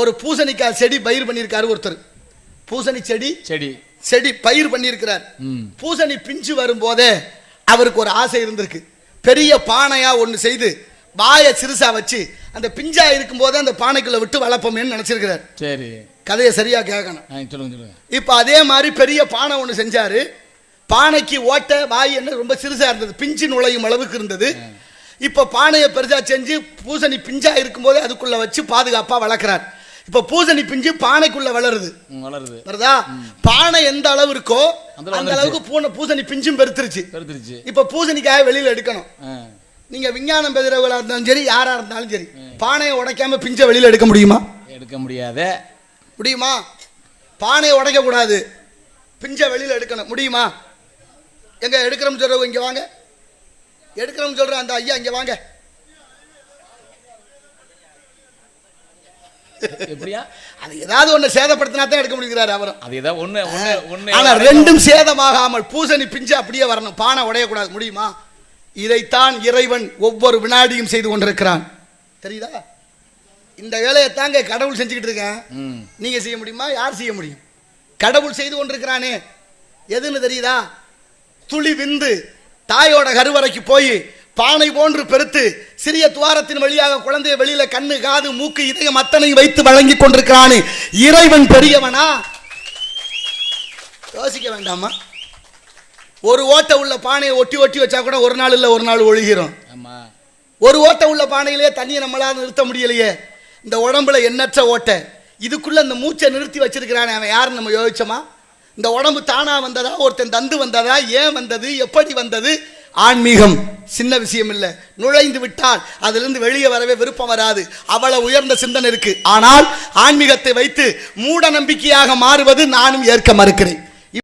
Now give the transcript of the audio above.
ஒரு பூசணிக்காய் செடி பயிர் பண்ணியிருக்காரு ஒருத்தர். பூசணி செடி செடி. செடி பயிர் பண்ணியிருக்கிறார். பூசணி பிஞ்சு வரும்போதே அவருக்கு ஒரு ஆசை இருந்திருக்கு. பெரிய பானையா ஒன்று செய்து வாயை சிறுசா வச்சு அந்த பிஞ்சா இருக்கும்போதே அந்த பானைக்குள்ள விட்டு வளர்ப்போமேன்னு நினைச்சிருக்கிறார். சரி. கதையை சரியா கேட்கணும். சொல்லுங்க சொல்லுங்க. இப்போ அதே மாதிரி பெரிய பானை ஒன்று செஞ்சாரு. பானைக்கு ஓட்டை வாய் என்ன ரொம்ப சிறுசா இருந்தது. பிஞ்சு நுழையும் அளவுக்கு இருந்தது. இப்போ பானையை பெருசா செஞ்சு பூசணி பிஞ்சா இருக்கும்போதே அதுக்குள்ள வச்சு பாதுகாப்பா வளர்க்குறார். இப்போ பூசணி பிஞ்சு பானைக்குள்ள வளருது. வளருது. வருதா? பானை எந்த அளவு இருக்கோ அந்த. அளவுக்கு பூனை பூசணி பிஞ்சும் பெருத்துருச்சு. பெருத்துருச்சு. இப்போ பூசணிக்காய வெளியில எடுக்கணும். நீங்க விஞ்ஞானம் பெறுறவங்களா இருந்தாலும் சரி யாரா இருந்தாலும் சரி பானையை உடைக்காம பிஞ்சை வெளியில எடுக்க முடியுமா? எடுக்க முடியாத. முடியுமா? பானையை உடைக்க கூடாது. பிஞ்சை வெளியில எடுக்கணும். முடியுமா? எங்க எடுக்கிறோம் சொல்றவங்க இங்க வாங்க. எடுக்கிறோம் சொல்ற அந்த ஐயா இங்க வாங்க. எப்படியா? அது ஏதாவது ஒண்ணு சேதப்படுத்தினா தான் எடுக்க முடிகிறாரு அவரும். அது ஏதாவது ஒண்ணு ஒண்ணு ஒண்ணு ஆனா ரெண்டும் சேதமாகாமல் பூசணி பிஞ்சு அப்படியே வரணும். பானை உடையக்கூடாது. முடியுமா? இதைத்தான் இறைவன் ஒவ்வொரு வினாடியும் செய்து கொண்டிருக்கிறான். தெரியுதா? இந்த வேலையை தாங்க கடவுள் செஞ்சுக்கிட்டு இருக்கேன். நீங்க செய்ய முடியுமா? யார் செய்ய முடியும்? கடவுள் செய்து கொண்டிருக்கிறானே. எதுன்னு தெரியுதா? துளி விந்து தாயோட கருவறைக்கு போய் பானை போன்று பெருத்து சிறிய துவாரத்தின் வழியாக குழந்தைய வெளியில கண்ணு காது மூக்கு இதயம் அத்தனையும் வைத்து வழங்கி கொண்டிருக்கிறானே. இறைவன் பெரியவனா? யோசிக்க வேண்டாமா? ஒரு ஓட்டை உள்ள பானையை ஒட்டி ஒட்டி வச்சா கூட ஒரு நாள் இல்ல ஒரு நாள் ஒழுகிறோம். ஒரு ஓட்டை உள்ள பானையிலே தண்ணியை நம்மளால நிறுத்த முடியலையே. இந்த உடம்புல எண்ணற்ற ஓட்டை. இதுக்குள்ள இந்த மூச்சை நிறுத்தி வச்சிருக்கிறானே அவன் யாருன்னு நம்ம யோசிச்சோமா? இந்த உடம்பு தானா வந்ததா? ஒருத்தன் தந்து வந்ததா? ஏன் வந்தது? எப்படி வந்தது? ஆன்மீகம். சின்ன விஷயம் இல்லை. நுழைந்து விட்டால் அதிலிருந்து வெளியே வரவே விருப்பம் வராது. அவ்வளவு உயர்ந்த சிந்தனை இருக்கு. ஆனால் ஆன்மீகத்தை வைத்து மூட நம்பிக்கையாக மாறுவது நானும் ஏற்க மறுக்கிறேன்.